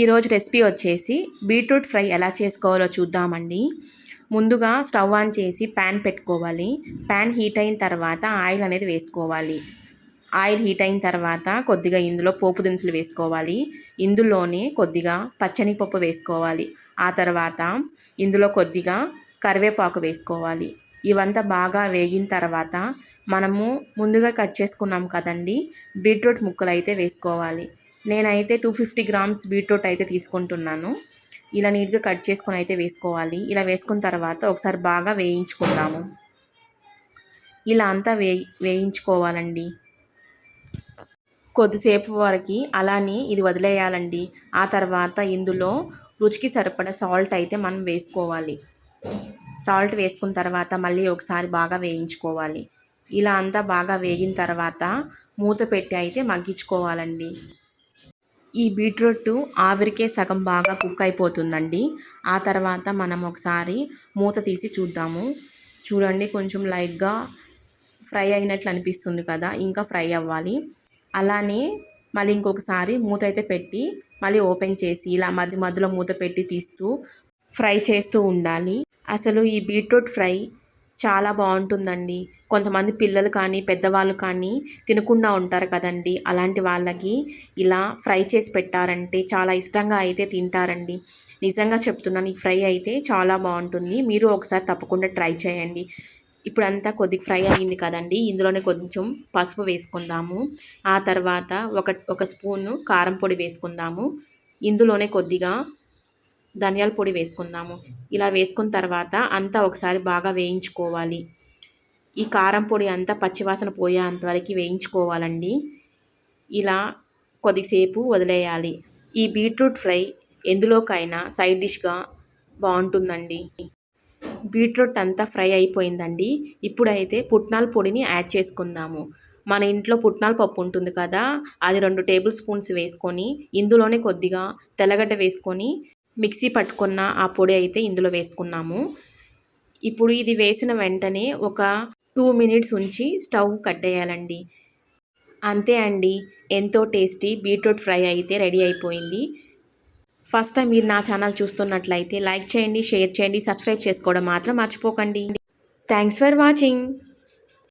ఈరోజు రెసిపీ వచ్చేసి beetroot fry ఎలా చేసుకోవాలో చూద్దామండి. ముందుగా స్టవ్ ఆన్ చేసి ప్యాన్ పెట్టుకోవాలి. ప్యాన్ హీట్ అయిన తర్వాత ఆయిల్ అనేది వేసుకోవాలి. ఆయిల్ హీట్ అయిన తర్వాత కొద్దిగా ఇందులో పోపు దినుసులు వేసుకోవాలి. ఇందులోనే కొద్దిగా పచ్చని పప్పు వేసుకోవాలి. ఆ తర్వాత ఇందులో కొద్దిగా కరివేపాకు వేసుకోవాలి. ఇవంతా బాగా వేగిన తర్వాత మనము ముందుగా కట్ చేసుకున్నాం కదండి బీట్రూట్ ముక్కలు అయితే వేసుకోవాలి. నేనైతే టూ ఫిఫ్టీ గ్రామ్స్ బీట్రూట్ అయితే తీసుకుంటున్నాను. ఇలా నీట్గా కట్ చేసుకొని అయితే వేసుకోవాలి. ఇలా వేసుకున్న తర్వాత ఒకసారి బాగా వేయించుకుందాము. ఇలా అంతా వే వేయించుకోవాలండి. కొద్దిసేపు వరకు అలానే ఇది వదిలేయాలండి. ఆ తర్వాత ఇందులో రుచికి సరిపడ సాల్ట్ అయితే మనం వేసుకోవాలి. సాల్ట్ వేసుకున్న తర్వాత మళ్ళీ ఒకసారి బాగా వేయించుకోవాలి. ఇలా అంతా బాగా వేగిన తర్వాత మూత పెట్టి అయితే మగ్గించుకోవాలండి. ఈ బీట్రూట్ ఆవిరికే సగం బాగా కుక్ అయిపోతుందండి. ఆ తర్వాత మనం ఒకసారి మూత తీసి చూద్దాము. చూడండి కొంచెం లైట్గా ఫ్రై అయినట్లు అనిపిస్తుంది కదా ఇంకా ఫ్రై అవ్వాలి. అలానే మళ్ళీ ఇంకొకసారి మూత అయితే పెట్టి మళ్ళీ ఓపెన్ చేసి ఇలా మధ్య మధ్యలో మూత పెట్టి తీస్తూ ఫ్రై చేస్తూ ఉండాలి. అసలు ఈ బీట్రూట్ ఫ్రై చాలా బాగుంటుందండి. కొంతమంది పిల్లలు కానీ పెద్దవాళ్ళు కానీ తినకుండా ఉంటారు కదండి. అలాంటి వాళ్ళకి ఇలా ఫ్రై చేసి పెట్టారంటే చాలా ఇష్టంగా అయితే తింటారండి. నిజంగా చెప్తున్నాను ఈ ఫ్రై అయితే చాలా బాగుంటుంది. మీరు ఒకసారి తప్పకుండా ట్రై చేయండి. ఇప్పుడంతా కొద్దిగా ఫ్రై అయింది కదండి. ఇందులోనే కొంచెం పసుపు వేసుకుందాము. ఆ తర్వాత ఒక ఒక స్పూను కారం పొడి వేసుకుందాము. ఇందులోనే కొద్దిగా ధనియాల పొడి వేసుకుందాము. ఇలా వేసుకున్న తర్వాత అంతా ఒకసారి బాగా వేయించుకోవాలి. ఈ కారం పొడి అంతా పచ్చివాసన పోయే అంతవరకు వేయించుకోవాలండి. ఇలా కొద్దిసేపు వదిలేయాలి. ఈ బీట్రూట్ ఫ్రై ఎందులోకైనా సైడ్ డిష్గా బాగుంటుందండి. బీట్రూట్ అంతా ఫ్రై అయిపోయిందండి. ఇప్పుడైతే పుట్నాల పొడిని యాడ్ చేసుకుందాము. మన ఇంట్లో పుట్నాల పప్పు ఉంటుంది కదా అది రెండు టేబుల్ స్పూన్స్ వేసుకొని ఇందులోనే కొద్దిగా తెల్లగడ్డ వేసుకొని మిక్సీ పట్టుకున్న ఆ పొడి అయితే ఇందులో వేసుకున్నాము. ఇప్పుడు ఇది వేసిన వెంటనే ఒక టూ మినిట్స్ ఉంచి స్టవ్ కట్టేయాలండి. అంతే అండి ఎంతో టేస్టీ బీట్రూట్ ఫ్రై అయితే రెడీ అయిపోయింది. ఫస్ట్ టైం మీరు నా ఛానల్ చూస్తున్నట్లయితే లైక్ చేయండి షేర్ చేయండి సబ్స్క్రైబ్ చేసుకోవడం మాత్రం మర్చిపోకండి. Thanks for watching.